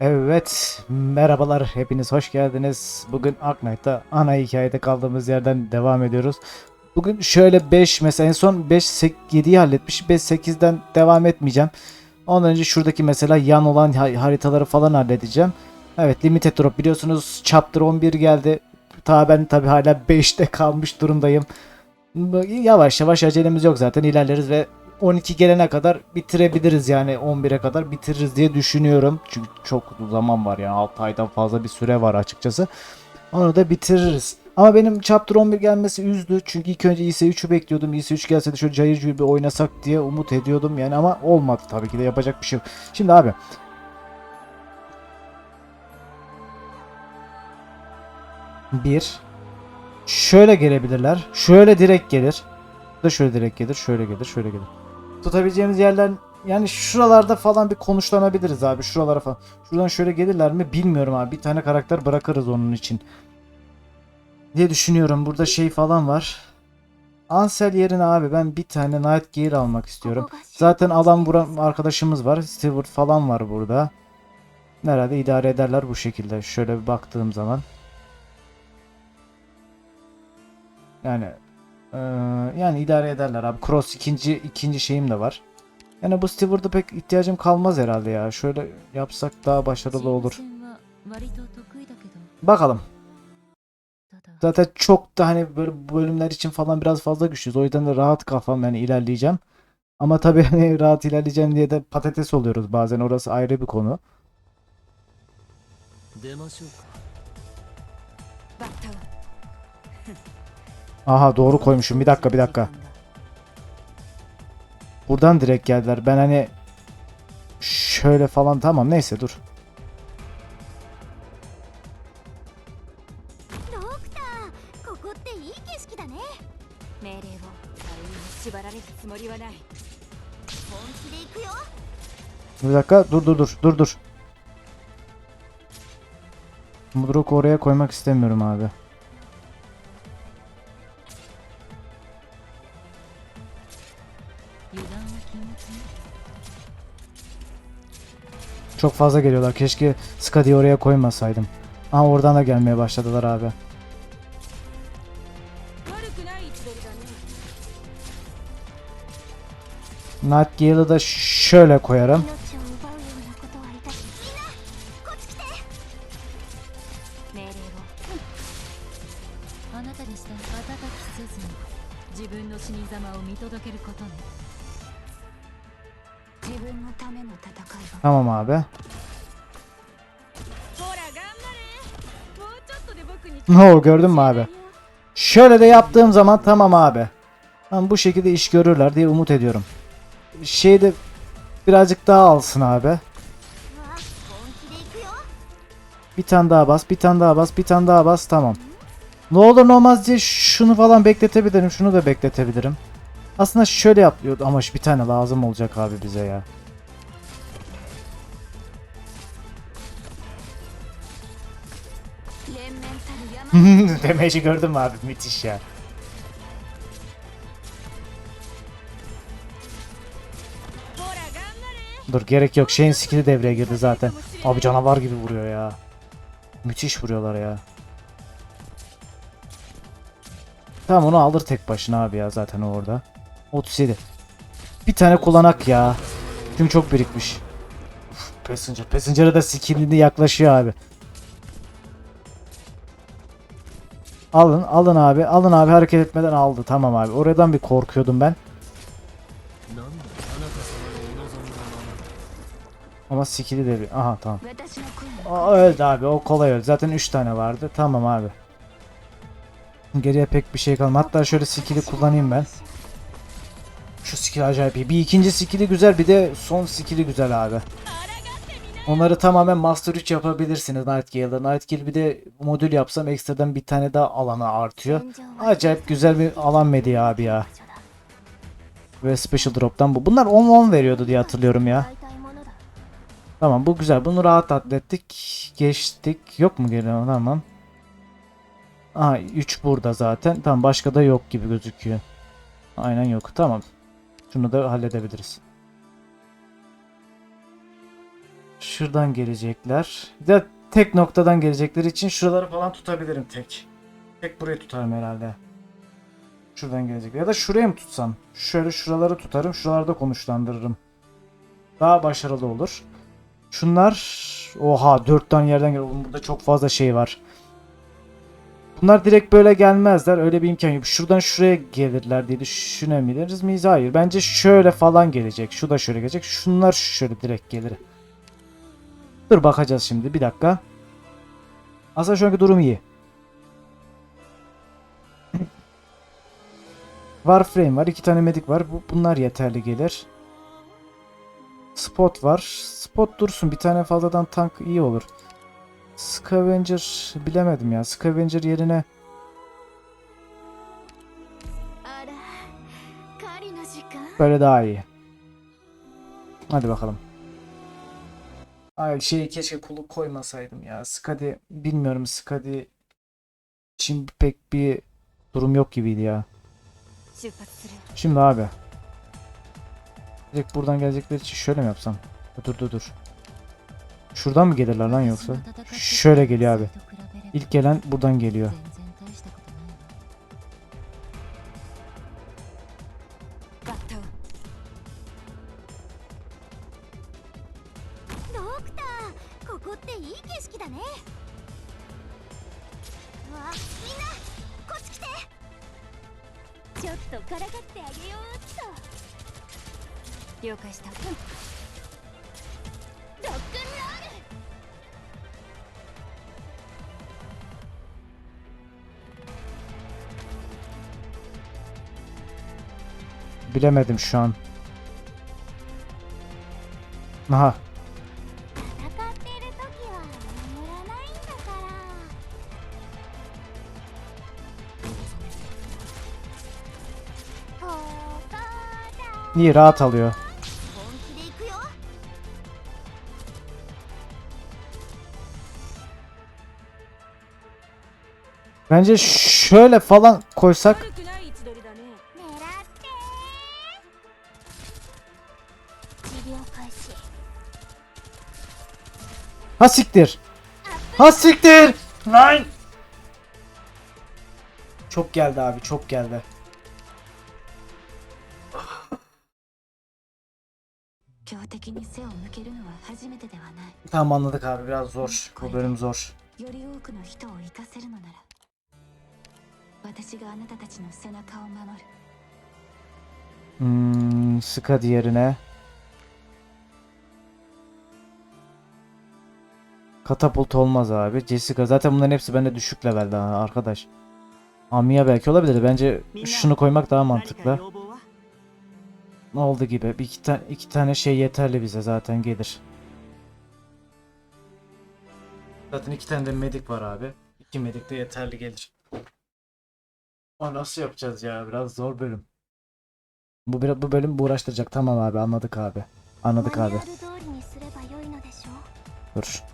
Evet, merhabalar hepiniz hoş geldiniz. Bugün Arknight'ta ana hikayede kaldığımız yerden devam ediyoruz. Bugün şöyle 5 mesela en son 5 7'yi halletmiş. 5 8'den devam etmeyeceğim. Ondan önce şuradaki mesela yan olan ha- haritaları falan halledeceğim. Evet, limited drop biliyorsunuz chapter 11 geldi. Ta ben tabi hala 5'te kalmış durumdayım. Yavaş yavaş acelemiz yok zaten ilerleriz ve 12 gelene kadar bitirebiliriz yani 11'e kadar bitiririz diye düşünüyorum. Çünkü çok zaman var yani 6 aydan fazla bir süre var açıkçası. Onu da bitiririz. Ama benim Chapter 11 gelmesi üzdü. Çünkü ilk önce IS-3'ü bekliyordum. IS-3 gelse de şöyle cayır cayır bir oynasak diye umut ediyordum yani ama olmadı tabii ki de yapacak bir şey yok. Şimdi abi bir şöyle gelebilirler. Şöyle direkt gelir. Da şöyle direkt gelir. Şöyle gelir. Şöyle gelir. Tutabileceğimiz yerler yani şuralarda falan bir konuşlanabiliriz abi. Şuralara falan. Şuradan şöyle gelirler mi bilmiyorum abi. Bir tane karakter bırakırız onun için. Diye düşünüyorum. Burada şey falan var. Ansel yerine abi ben bir tane Night Gear almak istiyorum. Zaten alan vuran arkadaşımız var. Stewart falan var burada. Herhalde idare ederler bu şekilde. Şöyle bir baktığım zaman. Yani eee, yani idare ederler abi. Cross ikinci ikinci şeyim de var. Yani bu Steward'a pek ihtiyacım kalmaz herhalde ya. Şöyle yapsak daha başarılı olur. Bakalım. Zaten çok da hani böyle bölümler için falan biraz fazla güçlüyüz. O yüzden de rahat kafam yani ilerleyeceğim. Ama tabii hani rahat ilerleyeceğim diye de patates oluyoruz bazen. Orası ayrı bir konu. Aha doğru koymuşum. Bir dakika bir dakika. Buradan direkt geldiler. Ben hani şöyle falan tamam neyse dur. Bir dakika dur dur dur dur dur. Mudrok'u oraya koymak istemiyorum abi. Çok fazla geliyorlar. Keşke Skadi'yi oraya koymasaydım. Aa oradan da gelmeye başladılar abi. Night Gale'ı da şöyle koyarım. Tamam abi. No gördün mü abi? Şöyle de yaptığım zaman tamam abi. Tamam bu şekilde iş görürler diye umut ediyorum. Şey de birazcık daha alsın abi. Bir tane daha bas, bir tane daha bas, bir tane daha bas tamam. Ne olur ne olmaz diye şunu falan bekletebilirim, şunu da bekletebilirim. Aslında şöyle yapıyordu ama bir tane lazım olacak abi bize ya. Demeci gördün mü abi müthiş ya. Dur gerek yok şeyin skill'i devreye girdi zaten. Abi canavar gibi vuruyor ya. Müthiş vuruyorlar ya. Tamam onu alır tek başına abi ya zaten orada. 37. Bir tane kullanak ya. Tüm çok birikmiş. Uf, passenger. Passenger'a da sikimliğinde yaklaşıyor abi. Alın alın abi. Alın abi hareket etmeden aldı. Tamam abi. Oradan bir korkuyordum ben. Ama sikili de bir. Aha tamam. O öldü abi. O kolay öldü. Zaten 3 tane vardı. Tamam abi. Geriye pek bir şey kalmadı. Hatta şöyle skill'i kullanayım ben. Şu skill acayip iyi. Bir ikinci skill'i güzel bir de son skill'i güzel abi. Onları tamamen Master 3 yapabilirsiniz Nightingale'da. Nightingale bir de modül yapsam ekstradan bir tane daha alana artıyor. Acayip güzel bir alan medya abi ya. Ve Special Drop'tan bu. Bunlar 10-10 veriyordu diye hatırlıyorum ya. Tamam bu güzel. Bunu rahat atlettik. Geçtik. Yok mu geliyor? Tamam. Aha 3 burada zaten. Tamam başka da yok gibi gözüküyor. Aynen yok. Tamam. Şunu da halledebiliriz. Şuradan gelecekler. Bir de tek noktadan gelecekleri için şuraları falan tutabilirim tek. Tek burayı tutarım herhalde. Şuradan gelecek. Ya da şuraya mı tutsam? Şöyle şuraları tutarım. Şuralarda konuşlandırırım. Daha başarılı olur. Şunlar oha dört tane yerden geliyor. Burada çok fazla şey var. Bunlar direkt böyle gelmezler. Öyle bir imkan yok. Şuradan şuraya gelirler diye düşünebiliriz miyiz? Hayır. Bence şöyle falan gelecek. Şu da şöyle gelecek. Şunlar şöyle direkt gelir. Dur bakacağız şimdi. Bir dakika. Aslında şu anki durum iyi. Warframe var. iki tane medik var. Bu, bunlar yeterli gelir. Spot var. Spot dursun. Bir tane fazladan tank iyi olur. Scavenger bilemedim ya. Scavenger yerine Böyle daha iyi. Hadi bakalım. Ay şey keşke kulu koymasaydım ya. Skadi bilmiyorum Skadi için pek bir durum yok gibiydi ya. Şimdi abi. Direkt buradan gelecekleri için şöyle mi yapsam? Dur dur dur. Şuradan mı gelirler lan yoksa? Şöyle geliyor abi. İlk gelen buradan geliyor. Bilemedim şu an. Aha. İyi rahat alıyor. Bence şöyle falan koysak Ha siktir. Ha siktir. Lan. Çok geldi abi çok geldi. Tamam anladık abi biraz zor. Bu bölüm zor. Hmm, sıka diğerine. Katapult olmaz abi. Jessica zaten bunların hepsi bende düşük levelde arkadaş. Amiya belki olabilir. Bence şunu koymak daha mantıklı. Ne oldu gibi. Bir iki, ta iki tane şey yeterli bize zaten gelir. Zaten iki tane de medik var abi. İki medik de yeterli gelir. O nasıl yapacağız ya? Biraz zor bölüm. Bu, bu bölüm bu uğraştıracak. Tamam abi anladık abi. Anladık abi. Dur.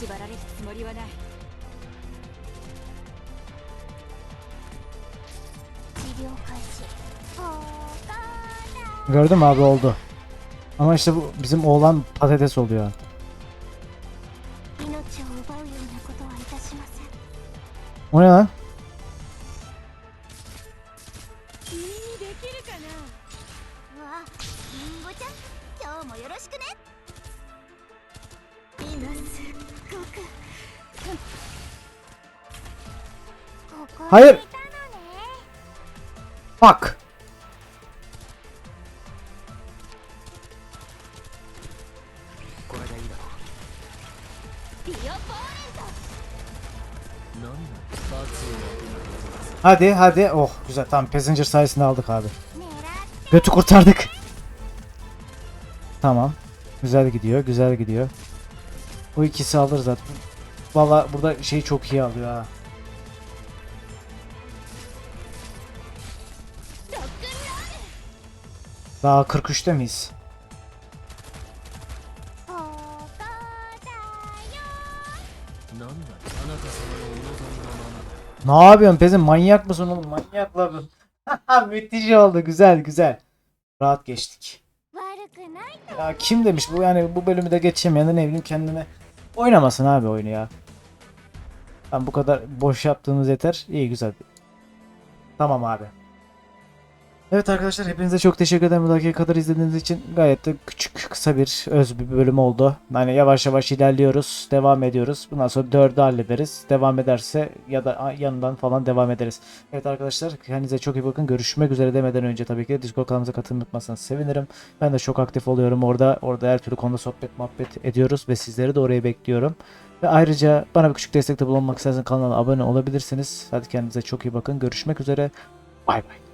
縛られるつもりはない治療開始ここだ Gördün mü abi oldu. Ama işte bu bizim oğlan patates oluyor. 命を奪うようなことはいたしません O ne lan? 君にできるかなわあリンゴちゃん今日もよろしくね今すっごくここ Hayır. Fuck. Hadi hadi. Oh güzel. Tamam passenger sayesinde aldık abi. Götü kurtardık. Tamam. Güzel gidiyor. Güzel gidiyor. Bu ikisi alır zaten. Valla burada şey çok iyi alıyor ha. Daha 43'te miyiz? Ne yapıyorsun pezin manyak mısın oğlum manyak lan Müthiş oldu güzel güzel. Rahat geçtik. Ya kim demiş bu yani bu bölümü de geçemeyen ne bileyim kendine oynamasın abi oyunu ya. Ben bu kadar boş yaptığımız yeter. İyi güzel. Tamam abi. Evet arkadaşlar hepinize çok teşekkür ederim bu dakika kadar izlediğiniz için. Gayet de küçük kısa bir öz bir bölüm oldu. Yani yavaş yavaş ilerliyoruz. Devam ediyoruz. Bundan sonra 4'ü hallederiz. Devam ederse ya da yanından falan devam ederiz. Evet arkadaşlar kendinize çok iyi bakın. Görüşmek üzere demeden önce tabii ki Discord kanalımıza katılmayı unutmazsanız sevinirim. Ben de çok aktif oluyorum orada. Orada her türlü konuda sohbet muhabbet ediyoruz ve sizleri de oraya bekliyorum. Ve ayrıca bana bir küçük destekte bulunmak isterseniz kanala abone olabilirsiniz. Hadi kendinize çok iyi bakın. Görüşmek üzere. Bay bay.